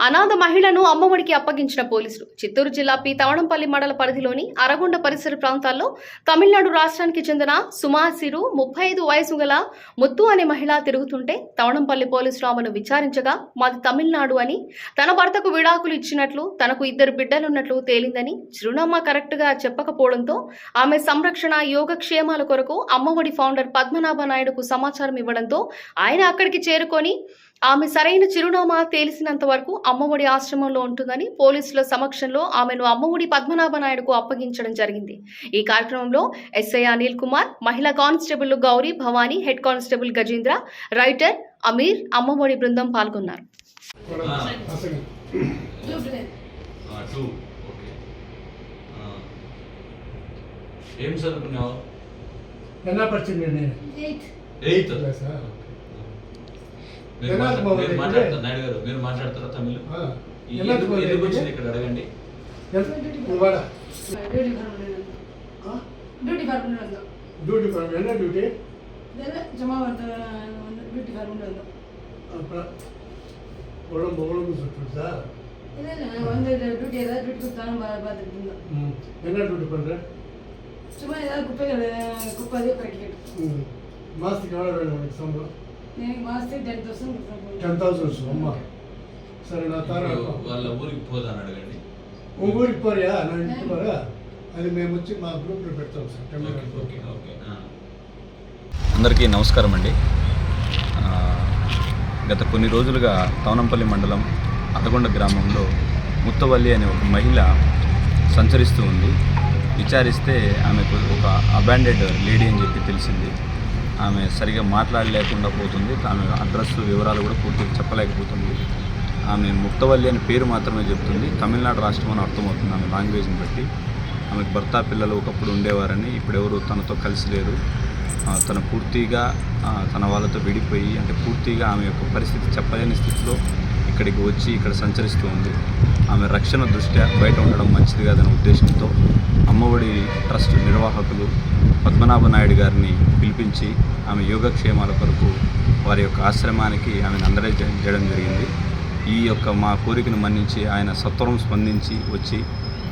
అనాథ మహిళను అమ్మఒడికి అప్పగించిన పోలీసులు. చిత్తూరు జిల్లా పి తవణంపల్లి మండల పరిధిలోని అరగొండ పరిసర ప్రాంతాల్లో తమిళనాడు రాష్ట్రానికి చెందిన సుమాసిరు ముప్పై ఐదు వయసు గల ముత్తు అనే మహిళ తిరుగుతుంటే తవణంపల్లి పోలీసులు ఆమెను విచారించగా మాది తమిళనాడు అని తన భర్తకు విడాకులు ఇచ్చినట్లు తనకు ఇద్దరు బిడ్డలున్నట్లు తేలిందని చిరునామా కరెక్ట్గా చెప్పకపోవడంతో ఆమె సంరక్షణ యోగక్షేమాల కొరకు అమ్మఒడి ఫౌండర్ పద్మనాభ నాయుడుకు సమాచారం ఇవ్వడంతో ఆయన అక్కడికి చేరుకొని ఆమె సరైన చిరునామా తేలిసినంత వరకు అమ్మఒడి ఆశ్రమంలో ఉంటుందని పోలీసుల సమక్షంలో ఆమెను అమ్మఒడి పద్మనాభ నాయుడుకు అప్పగించడం జరిగింది. ఈ కార్యక్రమంలో ఎస్ఐ అనిల్ కుమార్ మహిళా constable Gauri Bhavani head constable Gajendra writer Ameer Amma Vodi బృందం పాల్గొన్నారు. ఏం చదువుకున్నావు? ఎలా పరిచింది నేను ఎయిత్ క్లాసా? మీరు మాట్లాడతారు తమిళ. ఇక్కడ? డ్యూటీ పర్మనెంట్ డ్యూటీ పర్మనెంట్ என்ன డ్యూటీ இல்ல డ్యూటీ? பர்மனெண்ட் வந்தோம் அப்புறம் உடம்பு உடம்பு சுற்றுச்சா இல்ல இல்ல வந்து ड्यूटी ஏதாவது ड्यूटी பண்ற சும்மா ஏதாவது குப்பை சம்பளம் టెన్ థౌసండ్ వచ్చు అమ్మా. సరే నా తర్వాత వాళ్ళ ఊరికి పోదాను అడగండి. ఊరికి పోరా? నా ఇంటికి అది మేము వచ్చి మా గ్రూప్లో పెడతాం సెప్టెంబర్ అందరికీ నమస్కారం అండి. గత కొన్ని రోజులుగా తవనంపల్లి మండలం అదగొండ గ్రామంలో ముత్తవల్లి అనే ఒక మహిళ సంచరిస్తూ ఉంది. విచారిస్తే ఆమెకు ఒక అబాండెడ్ లేడీ అని చెప్పి తెలిసింది. ఆమె సరిగా మాట్లాడలేకుండా పోతుంది. ఆమె అడ్రస్ వివరాలు కూడా పూర్తిగా చెప్పలేకపోతుంది. ఆమె ముక్తవల్లి అనే పేరు మాత్రమే చెప్తుంది. తమిళనాడు రాష్ట్రం అని అర్థమవుతుంది ఆమె లాంగ్వేజ్ని బట్టి. ఆమెకు భర్త పిల్లలు ఒకప్పుడు ఉండేవారని ఇప్పుడెవరు తనతో కలిసి లేరు. తన తను పూర్తిగా తన వాళ్ళతో విడిపోయి అంటే పూర్తిగా ఆమె యొక్క పరిస్థితి చెప్పలేని స్థితిలో ఇక్కడికి వచ్చి ఇక్కడ సంచరిస్తూ ఉంది. ఆమె రక్షణ దృష్ట్యా బయట ఉండడం మంచిది కాదనే ఉద్దేశంతో అమ్మఒడి ట్రస్ట్ నిర్వాహకులు పద్మనాభ నాయుడు గారిని పిలిపించి ఆమె యోగక్షేమాల కొరకు వారి యొక్క ఆశ్రమానికి ఆమెను అందజేయడం జరిగింది. ఈ యొక్క మా కోరికను మన్నించి ఆయన సత్వరం స్పందించి వచ్చి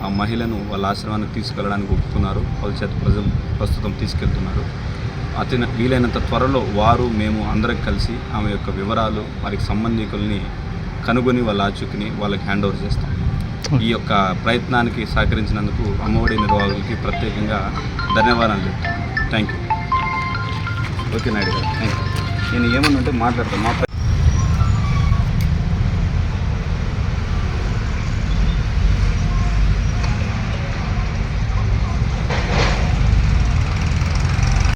ఆ మహిళను వాళ్ళ ఆశ్రమానికి తీసుకెళ్ళడానికి ఒప్పుకున్నారు. వాళ్ళ చేత ప్రజలు ప్రస్తుతం తీసుకెళ్తున్నారు. అతి వీలైనంత త్వరలో వారు మేము అందరం కలిసి ఆమె యొక్క వివరాలు వారికి సంబంధికుల్ని కనుగొని వాళ్ళ ఆచూకిని వాళ్ళకి హ్యాండ్ ఓవర్ చేస్తాం. ఈ యొక్క ప్రయత్నానికి సహకరించినందుకు అమ్మఒడి నిర్వాహకులకి ప్రత్యేకంగా ధన్యవాదాలు చెప్తాను థ్యాంక్ యూ ఓకే నాయుడు గారు థ్యాంక్ యూ నేను ఏమన్నా ఉంటే మాట్లాడతాను. మా